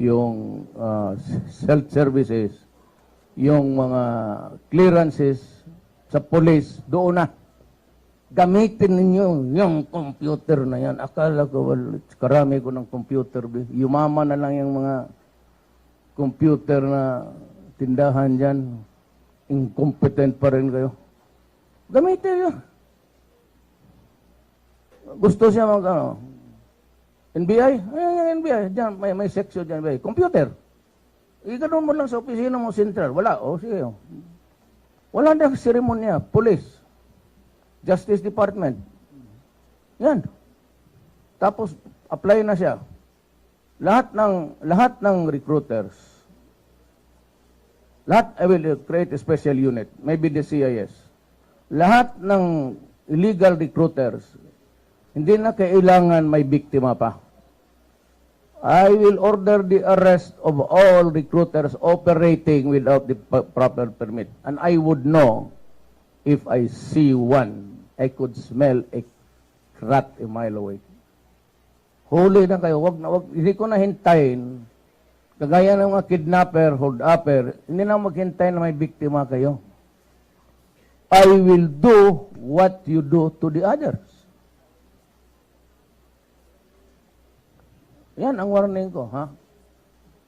yung uh, self-services, yung mga clearances sa police, doon na. Gamitin ninyo yung computer na yan. Akala ko, well, karami ko ng computer. Yumama na lang yung mga computer na tindahan dyan. Incompetent pa rin kayo. Gamitin yun. Gusto siya mag, ano, NBI? Ayan yung NBI. Diyan, may, may section dyan. NBI. Computer. Ikaroon mo lang sa opisina mo central. Wala. O, sige. oh. Wala na seremonya. Police. Justice Department. Yan. Tapos, apply na siya. Lahat ng, lahat ng recruiters, lahat, I will create a special unit. Maybe the CIS. Lahat ng illegal recruiters, hindi na kailangan may biktima pa. I will order the arrest of all recruiters operating without the proper permit. And I would know if I see one. I could smell a rat a mile away. Huli na kayo. Wag na, wag, hindi ko na hintayin. Kagaya ng mga kidnapper, hold-upper, hindi na maghintay na may biktima kayo. I will do what you do to the others. Yan ang warning ko, ha?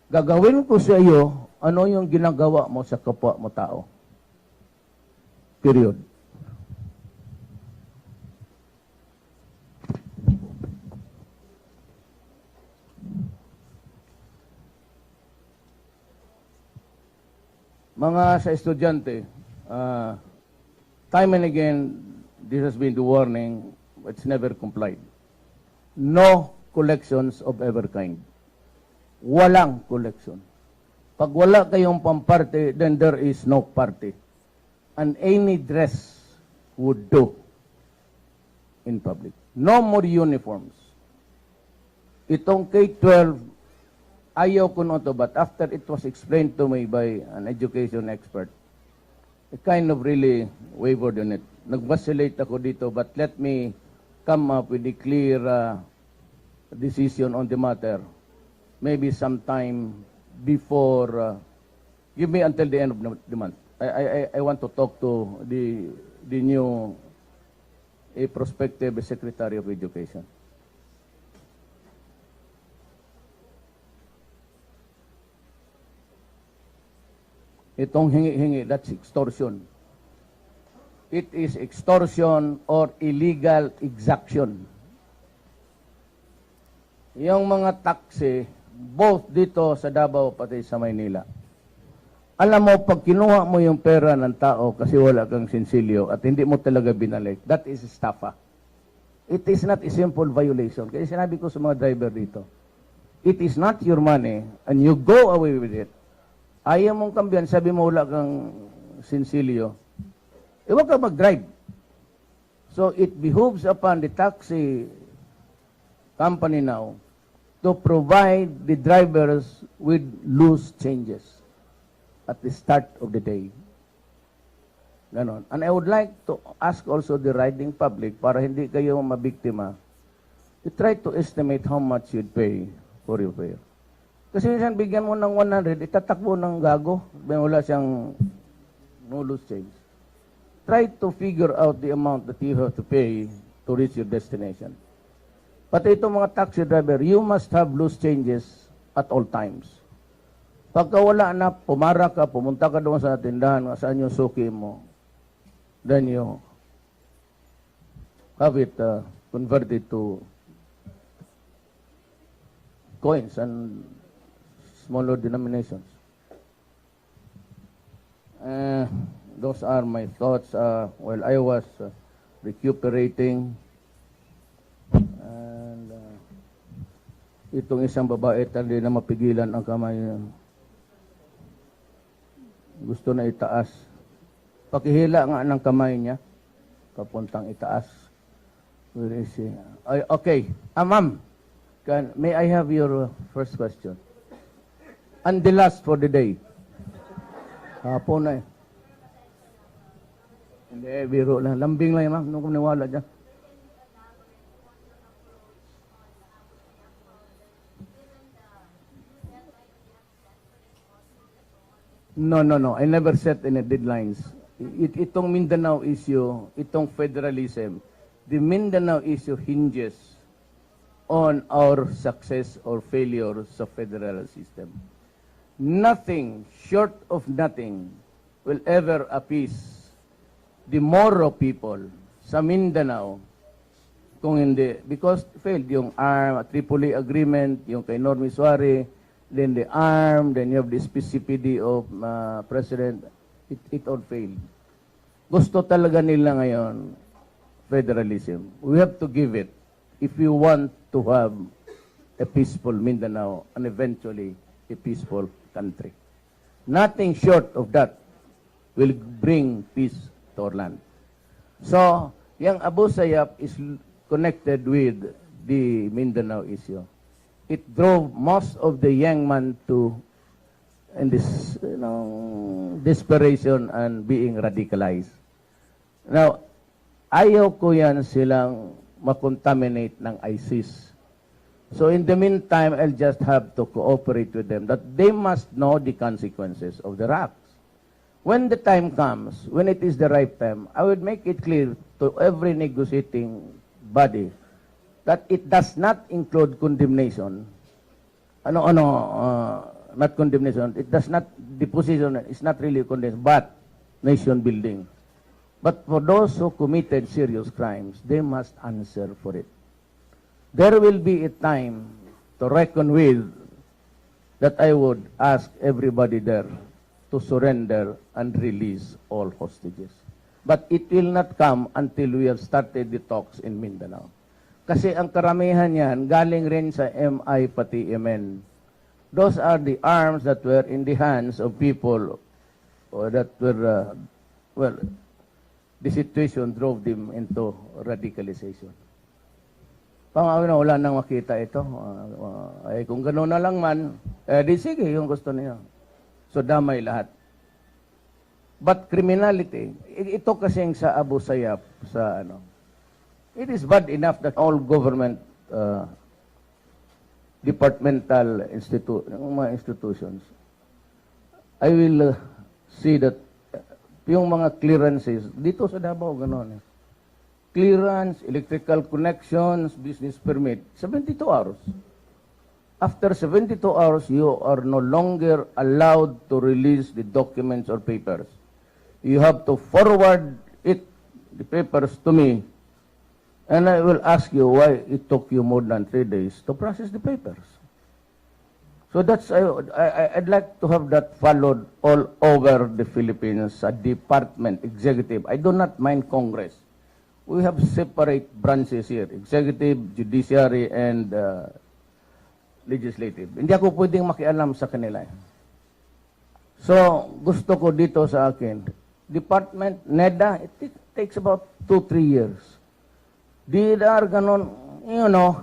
Gagawin ko sa iyo ano yung ginagawa mo sa kapwa mo tao. Period. Mga sa estudyante, ah, time and again, this has been the warning, it's never complied. No collections of ever kind. Walang collection. Pag wala kayong pamparte, then there is no party. And any dress would do in public. No more uniforms. Itong K-12, ayaw ko na to, but after it was explained to me by an education expert, I kind of really wavered on it. Nag-vacillate ako dito, but let me come up with a clear uh, decision on the matter. Maybe sometime before, uh, give me until the end of the- month. I, I, I- I want to talk to the, the new a prospective Secretary of Education. Itong hingi-hingi, that's extortion. It is extortion or illegal exaction. Yung mga taxi, both dito sa Davao pati sa Maynila. Alam mo, pag kinuha mo yung pera ng tao kasi wala kang sinsilyo at hindi mo talaga binalik, that is estafa. It is not a simple violation. Kaya sinabi ko sa mga driver dito, it is not your money and you go away with it. Ayaw mong kambiyan, sabi mo wala kang sinsilyo, eh huwag ka mag-drive. So it behooves upon the taxi company now to provide the drivers with loose changes at the start of the day. Ganon. And I would like to ask also the riding public para hindi kayo mabiktima to try to estimate how much you'd pay for your fare. Kasi minsan bigyan mo ng 100, itatakbo ng gago, wala siyang no loose change. Try to figure out the amount that you have to pay to reach your destination. Pati itong mga taxi driver, you must have loose changes at all times. Pagka wala na, pumara ka, pumunta ka doon sa tindahan, saan yung suki mo, then you have it uh, converted to coins and smaller denominations. Uh, those are my thoughts uh, while I was uh, recuperating. And uh, itong isang babae tali na mapigilan ang kamay. Gusto na itaas. Pakihila nga ng kamay niya. Papuntang itaas. Where is she? Ay, okay. Ah, ma'am. Can, may I have your uh, first question? And the last for the day. Hapon na eh. Hindi, biro lang. Lambing lang, ma'am. Nung kumaniwala dyan. No, no, no. I never set any deadlines. It, itong Mindanao issue, itong federalism, the Mindanao issue hinges on our success or failure sa federal system. Nothing short of nothing will ever appease the Moro people sa Mindanao kung hindi. Because failed yung ARM, Tripoli Agreement, yung kay Normi Suare, then the ARM, then you have the specificity of uh, President, it, it all failed. Gusto talaga nila ngayon federalism. We have to give it if we want to have a peaceful Mindanao and eventually a peaceful country. Nothing short of that will bring peace to our land. So, yung Abu Sayyaf is connected with the Mindanao issue. It drove most of the young man to in this you know, desperation and being radicalized. Now, ayaw ko yan silang makontaminate ng ISIS. So in the meantime, I'll just have to cooperate with them that they must know the consequences of their acts. When the time comes, when it is the right time, I would make it clear to every negotiating body that it does not include condemnation. Ano, ano, uh, not condemnation. It does not, the position is not really condemnation, but nation building. But for those who committed serious crimes, they must answer for it. There will be a time to reckon with that I would ask everybody there to surrender and release all hostages. But it will not come until we have started the talks in Mindanao. Kasi ang karamihan yan, galing rin sa MI pati MN. Those are the arms that were in the hands of people or that were, uh, well, the situation drove them into radicalization. Pangawin na wala nang makita ito. Uh, uh, ay kung gano'n na lang man, eh di sige yung gusto niya. So damay lahat. But criminality, ito kasing sa Abu Sayyaf, sa ano, it is bad enough that all government uh, departmental institu mga institutions, I will uh, see that uh, yung mga clearances, dito sa Davao, gano'n eh. Clearance, electrical connections, business permit, 72 hours. After 72 hours, you are no longer allowed to release the documents or papers. You have to forward it, the papers to me, and I will ask you why it took you more than three days to process the papers. So that's, I, I, I'd like to have that followed all over the Philippines, a department, executive. I do not mind Congress. We have separate branches here, executive, judiciary, and uh, legislative. Hindi ako pwedeng makialam sa kanila. So, gusto ko dito sa akin, department, NEDA, it ta- takes about two, three years. DDR, ganon, you know,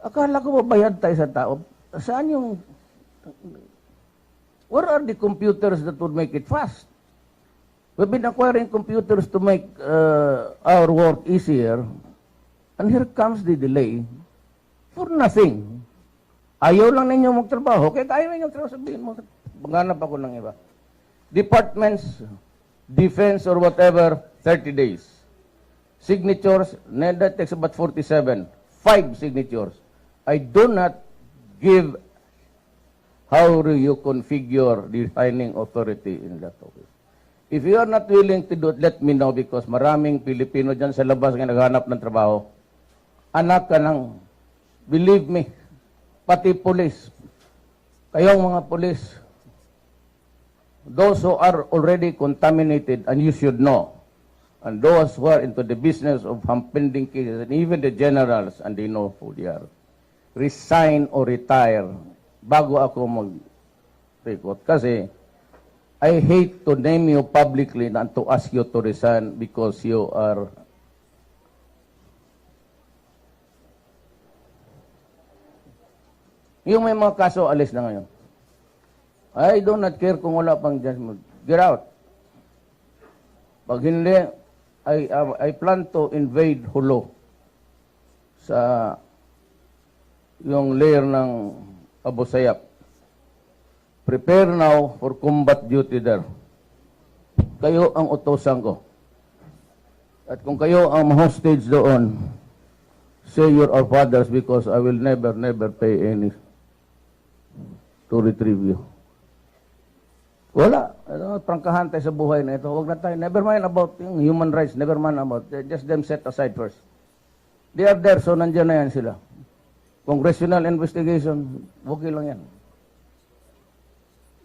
akala ko babayad tayo sa tao. Saan yung, where are the computers that would make it fast? We've been acquiring computers to make uh, our work easier, and here comes the delay for nothing. Ayaw lang ninyo magtrabaho, kaya ayaw ninyo magtrabaho, sabihin mo, maghanap ako ng iba. Departments, defense or whatever, 30 days. Signatures, NEDA takes about 47. Five signatures. I do not give how do you configure the signing authority in that office. If you are not willing to do it, let me know because maraming Pilipino dyan sa labas nga naghanap ng trabaho. Anak ka ng, believe me, pati pulis, kayong mga pulis, those who are already contaminated, and you should know, and those who are into the business of pending cases, and even the generals, and they know who they are, resign or retire bago ako mag-record. Kasi, I hate to name you publicly and to ask you to resign because you are Yung may mga kaso, alis na ngayon. I do not care kung wala pang judgment. Get out. Pag hindi, I, uh, I plan to invade Hulo sa yung layer ng Abu Sayyaf. prepare now for combat duty there. Kayo ang utosan ko. At kung kayo ang hostage doon, say you're our fathers because I will never, never pay any to retrieve you. Wala. Ano, prangkahan tayo sa buhay na ito. Huwag na tayo. Never mind about yung human rights. Never mind about. Just them set aside first. They are there, so nandiyan na yan sila. Congressional investigation, okay lang yan.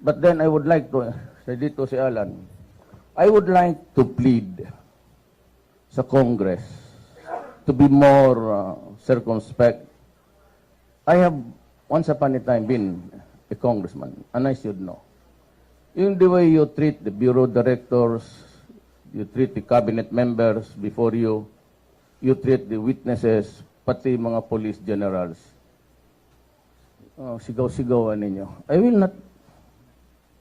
But then I would like to, sa dito si Alan, I would like to plead sa Congress to be more uh, circumspect. I have once upon a time been a congressman, and I should know. Yung the way you treat the bureau directors, you treat the cabinet members before you, you treat the witnesses, pati mga police generals. Oh, sigaw-sigawan ninyo. I will not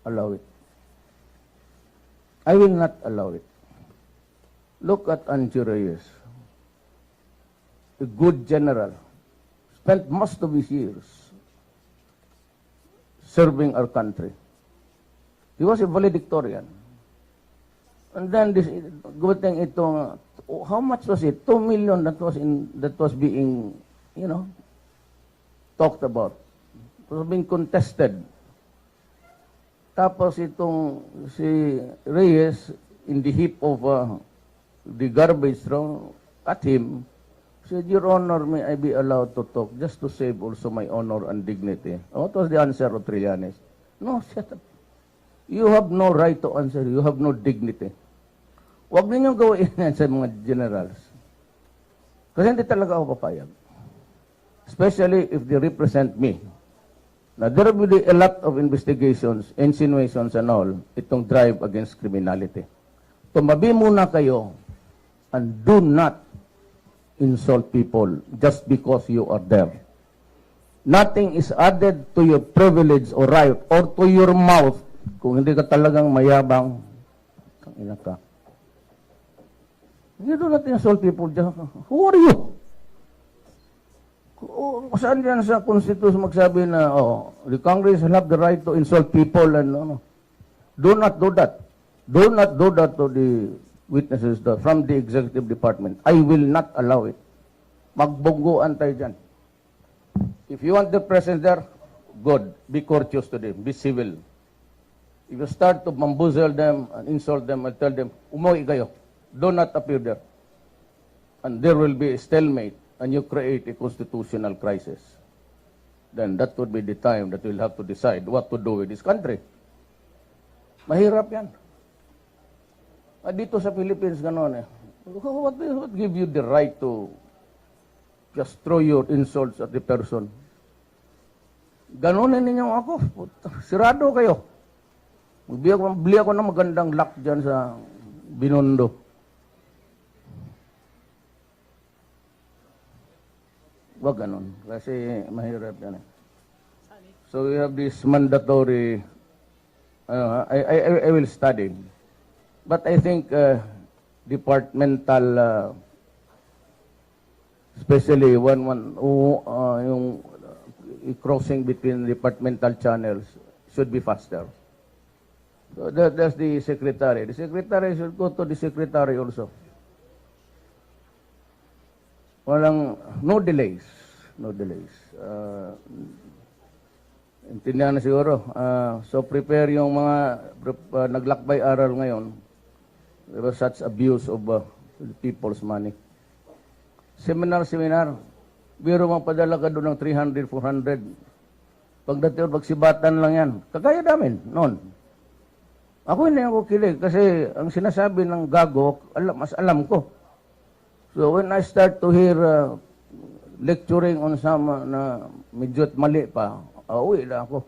allow it. I will not allow it. Look at Angie Reyes. A good general. Spent most of his years serving our country. He was a valedictorian. And then this good thing ito how much was it? 2 million that was in that was being, you know, talked about. It was being contested. Tapos itong si Reyes in the heap of uh, the garbage thrown at him said, Your Honor, may I be allowed to talk just to save also my honor and dignity? What was the answer of Trillanes? No, shut up. You have no right to answer. You have no dignity. Huwag ninyong gawin yan sa mga generals. Kasi hindi talaga ako papayag. Especially if they represent me. Now, there will be a lot of investigations, insinuations and all, itong drive against criminality. Tumabi muna kayo and do not insult people just because you are there. Nothing is added to your privilege or right or to your mouth kung hindi ka talagang mayabang. Kang ina ka. You do not insult people. Just, who are you? Kung saan yan sa Constitution magsabi na, oh, the Congress have the right to insult people and ano. Do not do that. Do not do that to the witnesses the, from the executive department. I will not allow it. Magbungguan tayo dyan. If you want the president there, good. Be courteous to them. Be civil. If you start to bamboozle them and insult them and tell them, umuwi kayo. Do not appear there. And there will be a stalemate and you create a constitutional crisis. Then that would be the time that we'll have to decide what to do with this country. Mahirap yan. Ah, dito sa Philippines, gano'n eh. What, what give you the right to just throw your insults at the person? Gano'n ninyo ako. Sirado kayo. Bili ako, bili ako ng magandang lock dyan sa Binondo. Wag ganun. Kasi mahirap yan eh. So we have this mandatory, uh, I, I, I will study. But I think uh, departmental, uh, especially one, one, uh, yung uh, crossing between departmental channels should be faster. So that, that's the secretary. The secretary should go to the secretary also. Walang, no delays. No delays. Uh, intindihan na siguro. Uh, so prepare yung mga uh, naglakbay aral ngayon. There was such abuse of uh, people's money. Seminar, seminar. Biro mang padala ka doon ng 300, 400. Pagdating, pagsibatan lang yan. Kagaya namin, noon. Ako hindi ako kilig kasi ang sinasabi ng gago, alam, mas alam ko. So when I start to hear uh, lecturing on some uh, na medyo mali pa, uh, uwi na ako.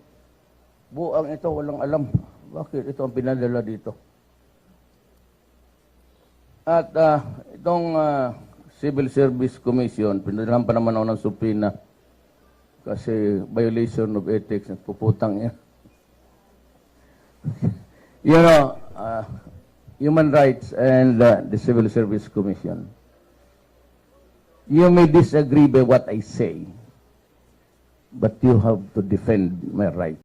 Buang ito, walang alam. Bakit ito ang pinadala dito? At uh, itong uh, Civil Service Commission, pinadalahan pa naman ako ng supina kasi violation of ethics, puputang yan. you know, uh, human rights and uh, the Civil Service Commission. You may disagree by what I say, but you have to defend my right.